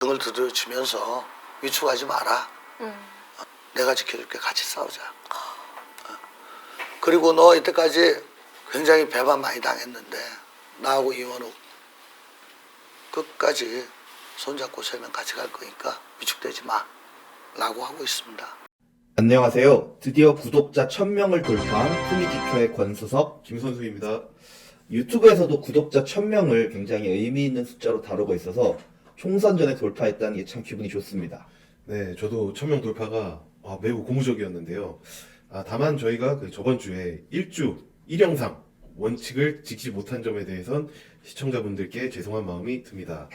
등을 두드려치면서 위축하지 마라. 음. 내가 지켜줄게. 같이 싸우자. 어. 그리고 너 이때까지 굉장히 배반 많이 당했는데 나하고 이원욱 끝까지 손잡고 세면 같이 갈 거니까 위축되지 마. 라고 하고 있습니다. 안녕하세요. 드디어 구독자 1000명을 돌파한 푸미지표의 권수석. 김선수입니다. 유튜브에서도 구독자 1000명을 굉장히 의미 있는 숫자로 다루고 있어서 총선 전에 돌파했다는 게 참 기분이 좋습니다. 네, 저도 천명 돌파가 아, 매우 고무적이었는데요. 아, 다만 저희가 그 저번 주에 1주 1영상 원칙을 지키지 못한 점에 대해선 시청자분들께 죄송한 마음이 듭니다.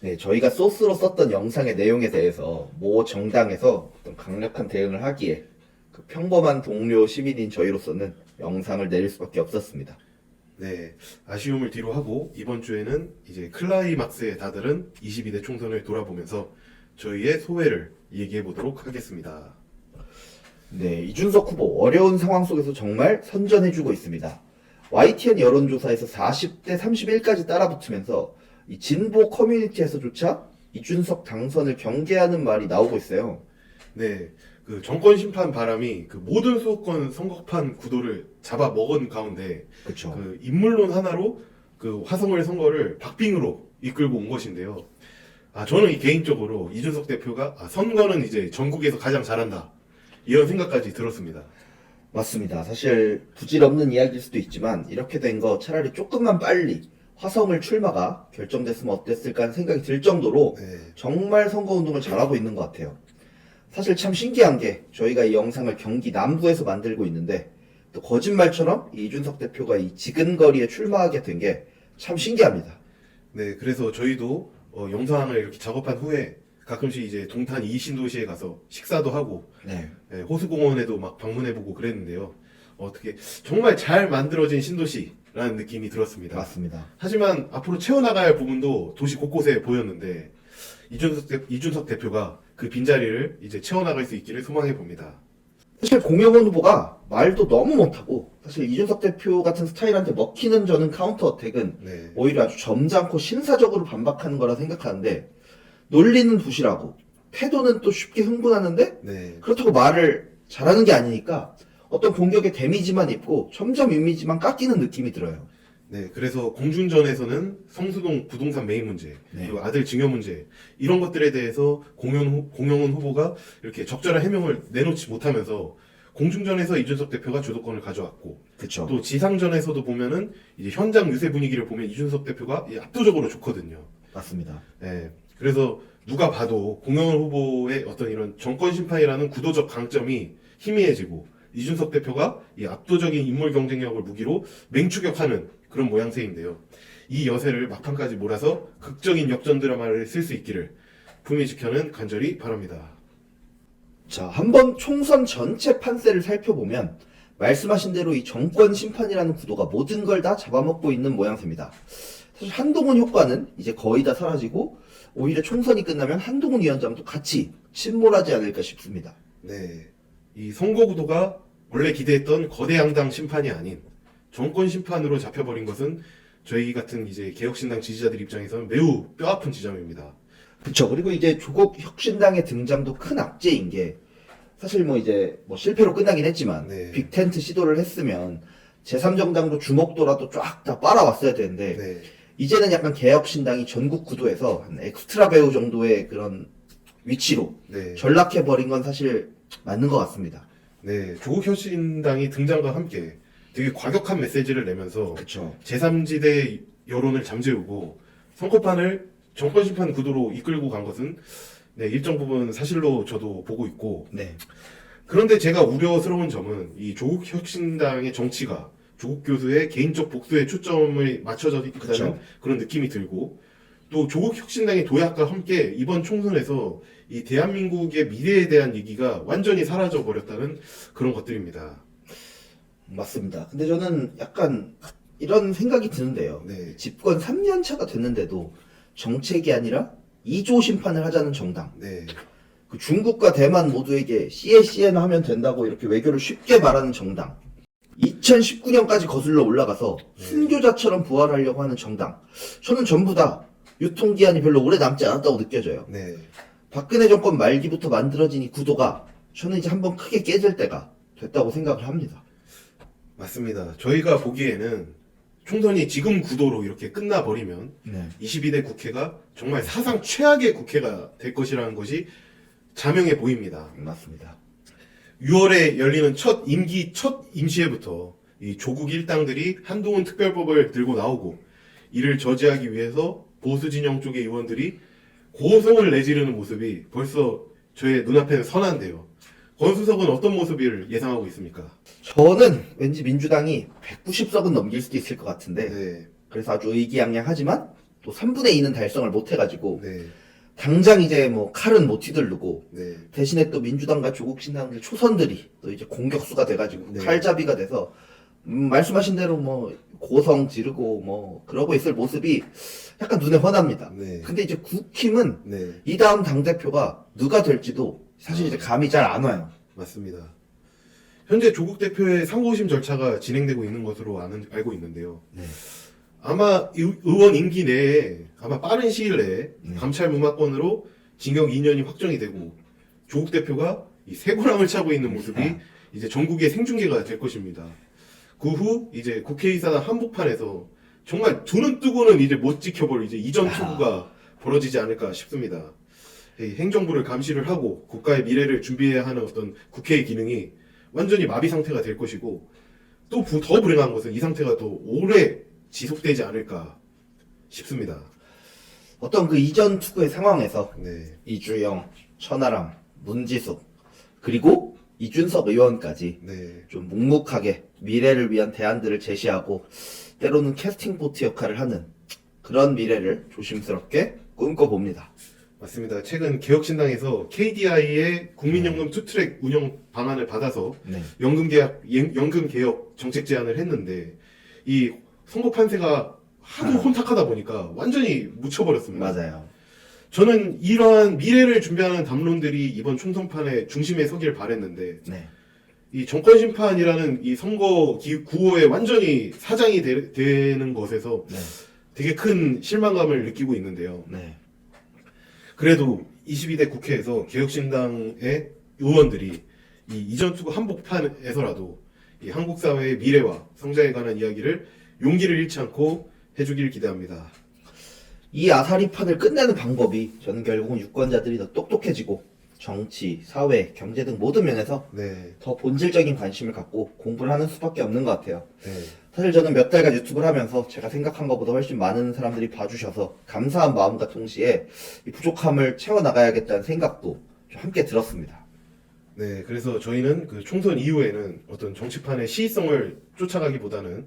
네, 저희가 소스로 썼던 영상의 내용에 대해서 모 정당에서 어떤 강력한 대응을 하기에 그 평범한 동료 시민인 저희로서는 영상을 내릴 수밖에 없었습니다. 네, 아쉬움을 뒤로 하고 이번 주에는 이제 클라이막스에 다다른 22대 총선을 돌아보면서 저희의 소회를 얘기해 보도록 하겠습니다. 네, 이준석 후보 어려운 상황 속에서 정말 선전해주고 있습니다. YTN 여론조사에서 40대 31까지 따라붙으면서 이 진보 커뮤니티에서조차 이준석 당선을 경계하는 말이 나오고 있어요. 네, 그 정권 심판 바람이 그 모든 수도권 선거판 구도를 잡아 먹은 가운데 그렇죠. 그 인물론 하나로 그 화성을 선거를 박빙으로 이끌고 온 것인데요. 아 저는 이 개인적으로 이준석 대표가 아, 선거는 이제 전국에서 가장 잘한다 이런 생각까지 들었습니다. 맞습니다. 사실 부질없는 이야기일 수도 있지만 이렇게 된 거 차라리 조금만 빨리 화성을 출마가 결정됐으면 어땠을까 하는 생각이 들 정도로 네, 정말 선거운동을 잘하고 있는 것 같아요. 사실 참 신기한 게 저희가 이 영상을 경기 남부에서 만들고 있는데 또 거짓말처럼 이 이준석 대표가 이 지근거리에 출마하게 된 게 참 신기합니다. 네 그래서 저희도 어, 영상을 이렇게 작업한 후에 가끔씩 이제 동탄 이 신도시에 가서 식사도 하고 네. 네, 호수공원에도 막 방문해보고 그랬는데요. 어떻게 정말 잘 만들어진 신도시라는 느낌이 들었습니다. 맞습니다. 하지만 앞으로 채워나가야 할 부분도 도시 곳곳에 보였는데 이준석, 대, 이준석 대표가 그 빈자리를 이제 채워나갈 수 있기를 소망해 봅니다. 사실 공영원 후보가 말도 너무 못하고 사실 이준석 대표 같은 스타일한테 먹히는 저는 카운터 어택은 네, 오히려 아주 점잖고 신사적으로 반박하는 거라 생각하는데 논리는 부실하고 태도는 또 쉽게 흥분하는데 네, 그렇다고 말을 잘하는 게 아니니까 어떤 공격에 데미지만 입고 점점 이미지만 깎이는 느낌이 들어요. 네. 그래서 공중전에서는 성수동 부동산 매입 문제, 네. 그리고 아들 증여 문제 이런 것들에 대해서 공영 후- 공영훈 후보가 이렇게 적절한 해명을 내놓지 못하면서 공중전에서 이준석 대표가 주도권을 가져왔고 그쵸. 또 지상전에서도 보면은 이제 현장 유세 분위기를 보면 이준석 대표가 이 압도적으로 좋거든요. 맞습니다. 예. 그래서 누가 봐도 공영훈 후보의 어떤 이런 정권 심판이라는 구도적 강점이 희미해지고 이준석 대표가 이 압도적인 인물 경쟁력을 무기로 맹추격하는 그런 모양새인데요. 이 여세를 막판까지 몰아서 극적인 역전 드라마를 쓸 수 있기를 품위 지켜는 간절히 바랍니다. 자, 한번 총선 전체 판세를 살펴보면 말씀하신 대로 이 정권 심판이라는 구도가 모든 걸 다 잡아먹고 있는 모양새입니다. 사실 한동훈 효과는 이제 거의 다 사라지고 오히려 총선이 끝나면 한동훈 위원장도 같이 침몰하지 않을까 싶습니다. 네. 이 선거 구도가 원래 기대했던 거대 양당 심판이 아닌 정권 심판으로 잡혀버린 것은 저희 같은 이제 개혁신당 지지자들 입장에서는 매우 뼈아픈 지점입니다. 그쵸. 그리고 이제 조국 혁신당의 등장도 큰 악재인 게 사실 뭐 이제 뭐 실패로 끝나긴 했지만 네. 빅텐트 시도를 했으면 제3정당도 주목도라도 쫙 다 빨아왔어야 되는데 네. 이제는 약간 개혁신당이 전국 구도에서 한 엑스트라 배우 정도의 그런 위치로 네. 전락해버린 건 사실 맞는 것 같습니다. 네, 조국 혁신당이 등장과 함께 되게 과격한 메시지를 내면서 그쵸. 제3지대 여론을 잠재우고 선거판을 정권 심판 구도로 이끌고 간 것은 네, 일정 부분 사실로 저도 보고 있고 네. 그런데 제가 우려스러운 점은 이 조국 혁신당의 정치가 조국 교수의 개인적 복수에 초점을 맞춰져 있다는 그쵸. 그런 느낌이 들고 또 조국 혁신당의 도약과 함께 이번 총선에서 이 대한민국의 미래에 대한 얘기가 완전히 사라져 버렸다는 그런 것들입니다. 맞습니다. 근데 저는 약간 이런 생각이 드는데요. 네. 집권 3년 차가 됐는데도 정책이 아니라 2조 심판을 하자는 정당. 네. 그 중국과 대만 모두에게 CACN 하면 된다고 이렇게 외교를 쉽게 말하는 정당. 2019년까지 거슬러 올라가서 네. 순교자처럼 부활하려고 하는 정당. 저는 전부 다 유통기한이 별로 오래 남지 않았다고 느껴져요. 네. 박근혜 정권 말기부터 만들어진 이 구도가 저는 이제 한번 크게 깨질 때가 됐다고 생각을 합니다. 맞습니다. 저희가 보기에는 총선이 지금 구도로 이렇게 끝나버리면 네. 22대 국회가 정말 사상 최악의 국회가 될 것이라는 것이 자명해 보입니다. 맞습니다. 6월에 열리는 첫 임기 첫 임시회부터 이 조국 일당들이 한동훈 특별법을 들고 나오고 이를 저지하기 위해서 보수 진영 쪽의 의원들이 고성을 내지르는 모습이 벌써 저의 눈앞에는 선한데요. 권수석은 어떤 모습을 예상하고 있습니까? 저는 왠지 민주당이 190석은 넘길 수도 있을 것 같은데 네, 그래서 아주 의기양양하지만 또 3분의 2는 달성을 못 해가지고 네, 당장 이제 뭐 칼은 못 휘두르고 네, 대신에 또 민주당과 조국 신당들 초선들이 또 이제 공격수가 돼가지고 네. 칼잡이가 돼서 음, 말씀하신 대로 뭐 고성 지르고 뭐 그러고 있을 모습이 약간 눈에 훤합니다. 네, 근데 이제 국힘은 네, 이 다음 당 대표가 누가 될지도 사실 이제 감이 잘 안 와요. 맞습니다. 현재 조국 대표의 상고심 절차가 진행되고 있는 것으로 아는, 알고 있는데요. 네. 아마 의- 의원 임기 내에 아마 빠른 시일 내에 네. 감찰 무마건으로 징역 2년이 확정이 되고 조국 대표가 이 쇠고랑을 차고 있는 모습이 네. 이제 전국의 생중계가 될 것입니다. 그 후 이제 국회의사당 한복판에서 정말 두 눈 뜨고는 이제 못 지켜볼 이제 이전 야. 투구가 벌어지지 않을까 싶습니다. 이 행정부를 감시를 하고 국가의 미래를 준비해야 하는 어떤 국회의 기능이 완전히 마비 상태가 될 것이고 또 더 불행한 것은 이 상태가 더 오래 지속되지 않을까 싶습니다. 어떤 그 이전 투구의 상황에서 네, 이주영, 천하람, 문지숙 그리고 이준석 의원까지 네, 좀 묵묵하게 미래를 위한 대안들을 제시하고 때로는 캐스팅 보트 역할을 하는 그런 미래를 조심스럽게 꿈꿔봅니다. 맞습니다. 최근 개혁신당에서 KDI의 국민연금 투트랙 운영 방안을 받아서 네. 연금 계약, 연- 연금 개혁 정책 제안을 했는데 이 선거 판세가 하도 아. 혼탁하다 보니까 완전히 묻혀버렸습니다. 맞아요. 저는 이러한 미래를 준비하는 담론들이 이번 총선판의 중심에 서길 바랬는데 네. 이 정권 심판이라는 이 선거 기- 구호에 완전히 사장이 되, 는 것에서 네. 되게 큰 실망감을 느끼고 있는데요. 네. 그래도 22대 국회에서 개혁신당의 의원들이 이 이전 투구 한복판에서라도 이 한국 사회의 미래와 성장에 관한 이야기를 용기를 잃지 않고 해주길 기대합니다. 이 아사리판을 끝내는 방법이 저는 결국은 유권자들이 더 똑똑해지고 정치, 사회, 경제 등 모든 면에서 네, 더 본질적인 관심을 갖고 공부를 하는 수밖에 없는 것 같아요. 네, 사실 저는 몇 달간 유튜브를 하면서 제가 생각한 것보다 훨씬 많은 사람들이 봐주셔서 감사한 마음과 동시에 이 부족함을 채워나가야겠다는 생각도 좀 함께 들었습니다. 네. 그래서 저희는 그 총선 이후에는 어떤 정치판의 시의성을 쫓아가기보다는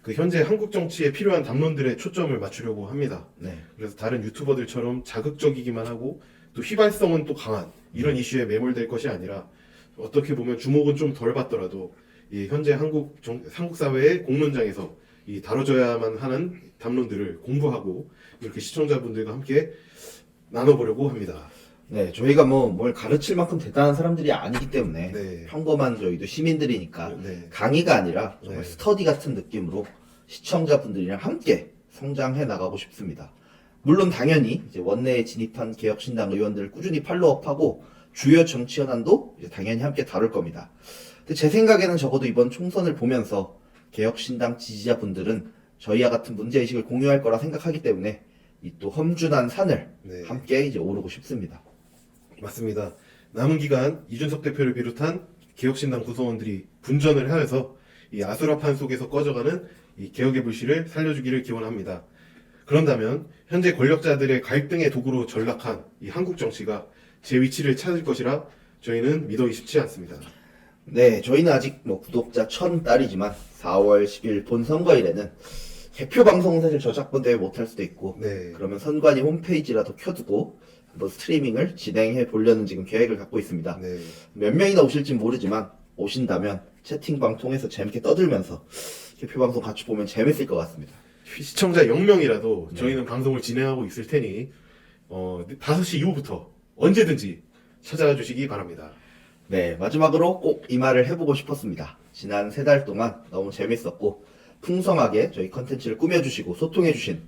그 현재 한국 정치에 필요한 담론들에 초점을 맞추려고 합니다. 네. 그래서 다른 유튜버들처럼 자극적이기만 하고 또 휘발성은 또 강한 이런 이슈에 매몰될 것이 아니라 어떻게 보면 주목은 좀 덜 받더라도 이 현재 한국 정, 한국 사회의 공론장에서 이 다뤄져야만 하는 담론들을 공부하고 이렇게 시청자분들과 함께 나눠보려고 합니다. 네, 저희가 뭐 뭘 가르칠 만큼 대단한 사람들이 아니기 때문에 네. 평범한 저희도 시민들이니까 네. 강의가 아니라 정말 네. 스터디 같은 느낌으로 시청자분들이랑 함께 성장해 나가고 싶습니다. 물론 당연히 이제 원내에 진입한 개혁신당 의원들을 꾸준히 팔로우업하고 주요 정치 현안도 이제 당연히 함께 다룰 겁니다. 근데 제 생각에는 적어도 이번 총선을 보면서 개혁신당 지지자분들은 저희와 같은 문제의식을 공유할 거라 생각하기 때문에 이 또 험준한 산을 네. 함께 이제 오르고 싶습니다. 맞습니다. 남은 기간 이준석 대표를 비롯한 개혁신당 구성원들이 분전을 하여서 이 아수라판 속에서 꺼져가는 이 개혁의 불씨를 살려주기를 기원합니다. 그런다면 현재 권력자들의 갈등의 도구로 전락한 이 한국 정치가 제 위치를 찾을 것이라 저희는 믿어 의심치 않습니다. 네, 저희는 아직 뭐 구독자 천 딸이지만 4월 10일 본 선거일에는 개표 방송은 사실 저작권 때문에 못할 수도 있고 네, 그러면 선관위 홈페이지라도 켜두고 한번 스트리밍을 진행해 보려는 지금 계획을 갖고 있습니다. 네, 몇 명이나 오실지 모르지만 오신다면 채팅방 통해서 재밌게 떠들면서 개표 방송 같이 보면 재밌을 것 같습니다. 시청자 0명이라도 저희는 방송을 진행하고 있을 테니 어, 5시 이후부터 언제든지 찾아와 주시기 바랍니다. 네, 마지막으로 꼭 이 말을 해보고 싶었습니다. 지난 세 달 동안 너무 재밌었고 풍성하게 저희 컨텐츠를 꾸며주시고 소통해주신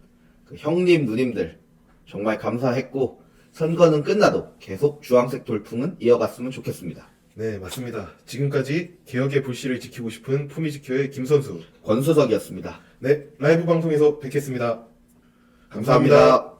그 형님, 누님들 정말 감사했고 선거는 끝나도 계속 주황색 돌풍은 이어갔으면 좋겠습니다. 네, 맞습니다. 지금까지 개혁의 불씨를 지키고 싶은 품위지켜의 김선수. 권수석이었습니다. 네, 라이브 방송에서 뵙겠습니다 감사합니다. 감사합니다.